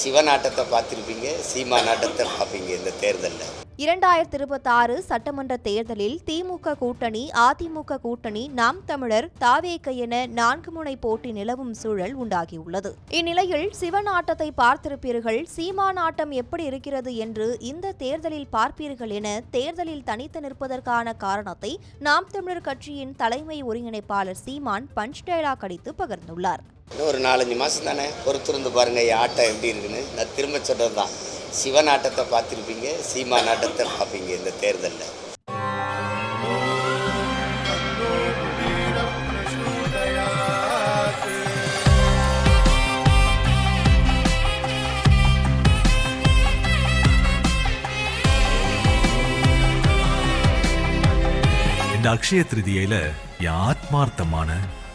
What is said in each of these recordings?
சிவநாட்டத்தை பார்த்துருப்பீங்க சீமா நாட்டத்தை பார்ப்பீங்க இந்த தேர்தலில். இரண்டாயிரத்தி இருபத்தாறு சட்டமன்ற தேர்தலில் திமுக கூட்டணி அதிமுக கூட்டணி நாம் தமிழர் தாவேக்க என நான்கு முனை போட்டி நிலவும் சூழல் உண்டாகியுள்ளது. இந்நிலையில் சிவநாட்டத்தை பார்த்திருப்பீர்கள் சீமா நாட்டம் எப்படி இருக்கிறது என்று இந்த தேர்தலில் பார்ப்பீர்கள் என தேர்தலில் தனித்து நிற்பதற்கான காரணத்தை நாம் தமிழர் கட்சியின் தலைமை ஒருங்கிணைப்பாளர் சீமான் பஞ்ச் டைலாக் அடித்து பகிர்ந்துள்ளார். ஒரு நாலஞ்சு மாசம் தானே பொறுத்திருந்து பாருங்க ஆட்டம் எப்படி இருக்குன்னு. நான் திரும்ப சொல்றது தான் சிவநாட்டத்தை பார்த்துருப்பீங்க சீமா நாட்டத்தை பார்ப்பீங்க இந்த தேர்தலில். இந்த அக்ஷய திருதியில என் ஆத்மார்த்தமான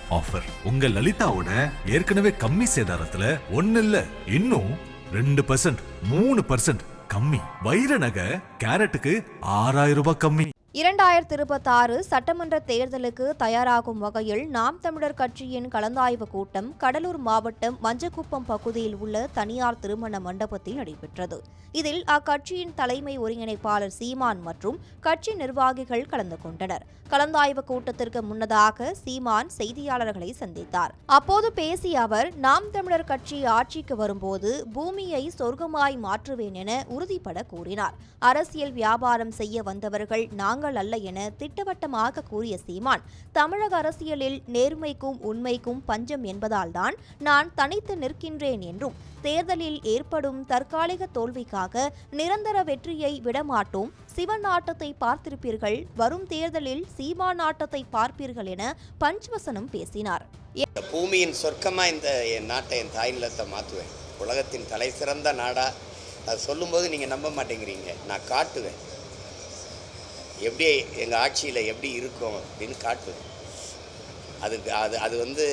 ஆஃபர் உங்க லலிதாவோட ஏற்கனவே கம்மி சேதாரத்துல ஒன்னு இல்ல இன்னும் ரெண்டு பர்சன்ட் மூணு பர்சன்ட் கம்மி. வைர நகை கேரட்டுக்கு ஆறாயிரம் ரூபாய் கம்மி. இரண்டாயிரத்தி இருபத்தாறு சட்டமன்ற தேர்தலுக்கு தயாராகும் வகையில் நாம் தமிழர் கட்சியின் கலந்தாய்வு கூட்டம் கடலூர் மாவட்டம் மஞ்சக்குப்பம் பகுதியில் உள்ள தனியார் திருமண மண்டபத்தில் நடைபெற்றது. இதில் அக்கட்சியின் தலைமை ஒருங்கிணைப்பாளர் சீமான் மற்றும் கட்சி நிர்வாகிகள் கலந்து கொண்டனர். கலந்தாய்வு கூட்டத்திற்கு முன்னதாக சீமான் செய்தியாளர்களை சந்தித்தார். அப்போது பேசிய அவர் நாம் தமிழர் கட்சி ஆட்சிக்கு வரும்போது பூமியை சொர்க்கமாய் மாற்றுவேன் என உறுதிபட கூறினார். அரசியல் வியாபாரம் செய்ய வந்தவர்கள் நாங்கள் விஷயங்கள் அல்ல என திட்டவட்டமாக கூறிய சீமான் தமிழக அரசியலில் நேர்மைக்கும் உண்மைக்கும் பஞ்சம் என்பதால்தான் நான் தனித்து நிற்கின்றேன் என்றும் தேர்தலில் ஏற்படும் தற்காலிக தோல்விக்காக நிரந்தர வெற்றியை விடமாட்டோம். சிவன் ஆட்டத்தை பார்த்திருப்பீர்கள் வரும் தேர்தலில் சீமான் ஆட்டத்தை பார்ப்பீர்கள் என பஞ்ச்வசனம் பேசினார். பூமியின் சொர்க்கமாக இந்த என் நாட்டை என் தாய் நிலத்தை மாற்றுவேன் உலகத்தின் தலை சிறந்த நாடா? அது சொல்லும்போது நீங்கள் நம்ப மாட்டேங்கிறீங்க. நான் காட்டுவேன். எப்படி எங்கள் ஆட்சியில் எப்படி இருக்கும் அப்படின்னு காட்டுவேன் அதுக்கு அது அது வந்து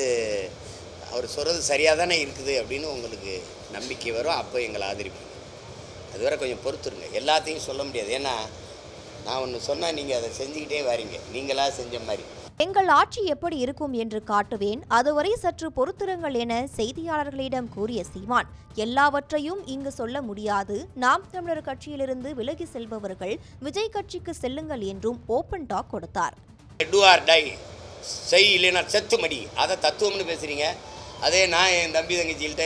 அவர் சொல்கிறது சரியாக தானே இருக்குது அப்படின்னு உங்களுக்கு நம்பிக்கை வரும். அப்போ எங்களை ஆதரிப்பீங்க. அதுவரை கொஞ்சம் பொறுத்துருங்க. எல்லாத்தையும் சொல்ல முடியாது. ஏன்னா நான் ஒன்று சொன்னால் நீங்கள் அதை செஞ்சுக்கிட்டே வரீங்க. நீங்களாக செஞ்ச மாதிரி. எங்கள் ஆட்சி எப்படி இருக்கும் என்று காட்டுவேன். அதுவரை சற்று பொறுத்திருங்கள் என செய்தியாளர்களிடம் கூறிய சீமான் எல்லாவற்றையும் இங்கு சொல்ல முடியாது. நாம் தமிழர் கட்சியிலிருந்து விலகி செல்பவர்கள் விஜய் கட்சிக்கு செல்லுங்கள் என்றும் ஓபன் டாக் கொடுத்தார். டூ ஆர் டை செய் இல்லைன்னா செத்து மடி அதை தத்துவம்னு பேசுகிறீங்க அதே நான் என் தம்பி தங்கச்சிகிட்ட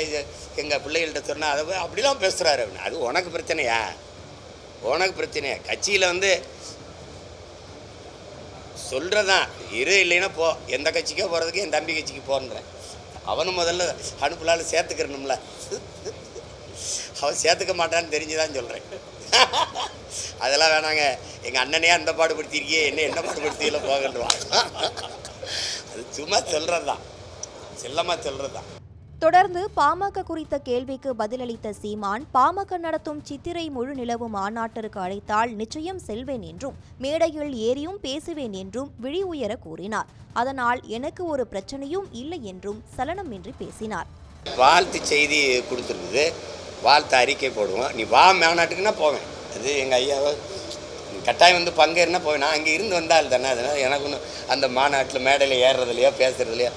எங்கள் பிள்ளைகள்கிட்ட சொன்னால் அதை அப்படிலாம் பேசுகிறாரு அப்படின்னு அது உனக்கு பிரச்சனையா? உனக்கு பிரச்சனையா? கட்சியில் வந்து சொல்கிறதான் இரு இல்லைன்னா போ. எந்த கட்சிக்கோ போகிறதுக்கு என் தம்பி கட்சிக்கு போன்றேன் அவனும் முதல்ல அனுப்பலால் சேர்த்துக்கிறணும்ல. அவன் சேர்த்துக்க மாட்டான்னு தெரிஞ்சுதான் சொல்கிறேன் அதெல்லாம் வேணாங்க. எங்கள் அண்ணனே அந்த பாடுபடுத்திருக்கியே. என்ன என்ன பாடுபடுத்தியில போகன்றுவான் அது சும்மா சொல்கிறது தான் செல்லமாக சொல்கிறது தான் தொடர்ந்து பாமக குறித்த கேள்விக்கு பதிலளித்த சீமான் பாமக நடத்தும் சித்திரை முழு நிலவு மாநாட்டிற்கு அழைத்தால் நிச்சயம் செல்வேன் என்றும் மேடையில் ஏறியும் பேசுவேன் என்றும் விழி உயர கூறினார். அதனால் எனக்கு ஒரு பிரச்சனையும் இல்லை என்றும் சலனமின்றி பேசினார். வாழ்த்து செய்தி கொடுத்துருக்குது. வாழ்த்து அறிக்கை போடுவோம். நீ வா மாநாட்டுக்குன்னா போவேன். அது எங்கள் ஐயாவை கட்டாயம் வந்து பங்கேறினா போவேன். நான் அங்கே இருந்து வந்தால் தானே. அதனால் எனக்கு ஒன்றும் அந்த மாநாட்டில் மேடையில் ஏறுறதுலையோ பேசுகிறதுலையோ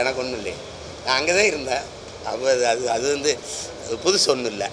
எனக்கு ஒன்றும் இல்லையே. நான் அங்கே தான் இருந்தேன். அப்போ அது அது அது வந்து புதுசு ஒன்றும் இல்லை.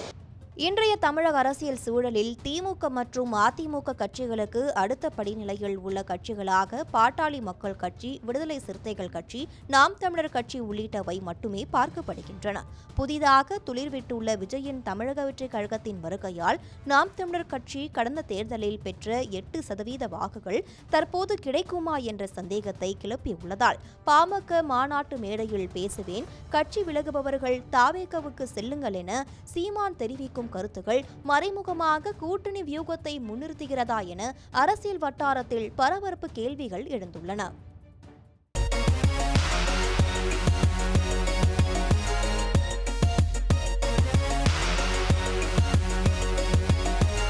இன்றைய தமிழக அரசியல் சூழலில் திமுக மற்றும் அதிமுக கட்சிகளுக்கு அடுத்த படிநிலையில் உள்ள கட்சிகளாக பாட்டாளி மக்கள் கட்சி விடுதலை சிறுத்தைகள் கட்சி நாம் தமிழர் கட்சி உள்ளிட்டவை மட்டுமே பார்க்கப்படுகின்றன. புதிதாக துளிர்விட்டுள்ள விஜயின் தமிழக வெற்றி கழகத்தின் வருகையால் நாம் தமிழர் கட்சி கடந்த தேர்தலில் பெற்ற எட்டு சதவீத வாக்குகள் தற்போது கிடைக்குமா என்ற சந்தேகத்தை கிளப்பியுள்ளதால் பாமக மாநாட்டு மேடையில் பேசுவேன் கட்சி விலகுபவர்கள் தாவேகவுக்கு செல்லுங்கள் என சீமான் தெரிவிக்கும் கருத்துகள் மறைமுகமாக கூட்டணி வியூகத்தை முன்னிறுத்துகிறதா என அரசியல் வட்டாரத்தில் பரபரப்பு கேள்விகள் எழுந்துள்ளன.